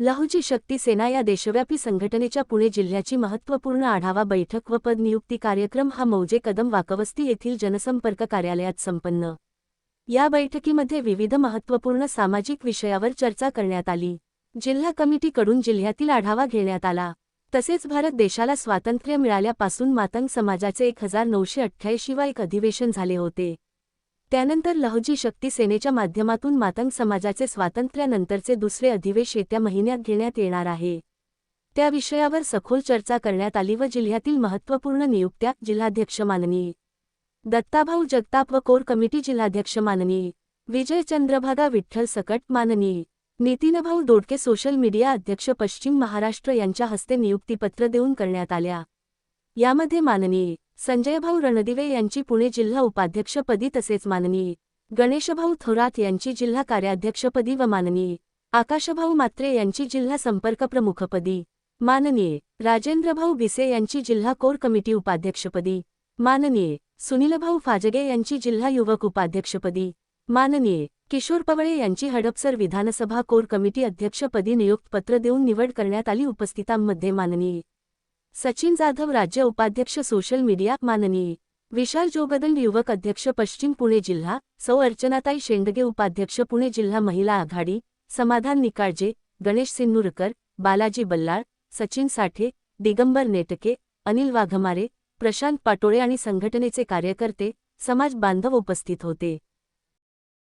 लहुजी शक्ती सेना या देशव्यापी संघटनेच्या पुणे जिल्ह्याची महत्त्वपूर्ण आढावा बैठक व पदनियुक्ती कार्यक्रम हा मौजे कदम वाकवस्ती येथील जनसंपर्क कार्यालयात संपन्न. या बैठकीमध्ये विविध महत्त्वपूर्ण सामाजिक विषयावर चर्चा करण्यात आली. जिल्हा कमिटीकडून जिल्ह्यातील आढावा घेण्यात आला. तसेच भारत देशाला स्वातंत्र्य मिळाल्यापासून मातंग समाजाचे एक हजार नऊशे अठ्ठ्याऐंशीवा एक अधिवेशन झाले होते. त्यानंतर लहजी शक्ती सेनेच्या माध्यमातून मातंग समाजाचे स्वातंत्र्यानंतरचे दुसरे अधिवेश येत्या महिन्यात घेण्यात येणार आहे. त्या विषयावर सखोल चर्चा करण्यात आली व जिल्ह्यातील महत्त्वपूर्ण नियुक्त्या जिल्हाध्यक्ष माननीय दत्ताभाऊ जगताप व कोर कमिटी जिल्हाध्यक्ष माननीय विजय चंद्रभागा विठ्ठल सकट माननीय नितीनभाऊ दोडके सोशल मीडिया अध्यक्ष पश्चिम महाराष्ट्र यांच्या हस्ते नियुक्तीपत्र देऊन करण्यात आल्या. यामध्ये माननीय संजयभाऊ रणदिवे यांची पुणे जिल्हा उपाध्यक्षपदी तसेच माननीय गणेशभाऊ थोरात यांची जिल्हा कार्याध्यक्षपदी व माननीय आकाशभाऊ मात्रे यांची जिल्हा संपर्क प्रमुखपदी माननीय राजेंद्रभाऊ भिसे यांची जिल्हा कोर कमिटी उपाध्यक्षपदी माननीय सुनीलभाऊ फाजगे यांची जिल्हा युवक उपाध्यक्षपदी माननीय किशोर पवळे यांची हडपसर विधानसभा कोर कमिटी अध्यक्षपदी नियुक्तपत्र देऊन निवड करण्यात आली. उपस्थितांमध्ये माननीय सचिन जाधव राज्य उपाध्यक्ष सोशल मीडिया माननीय. विशाल जोगदंड युवक अध्यक्ष पश्चिम पुणे जिल्हा सौ अर्चनाताई शेंडगे उपाध्यक्ष पुणे जिल्हा महिला आघाडी समाधान निकाळजे गणेश सिन्नूरकर बालाजी बल्लाळ सचिन साठे दिगंबर नेटके अनिल वाघमारे प्रशांत पाटोळे आणि संघटनेचे कार्यकर्ते समाज बांधव उपस्थित होते.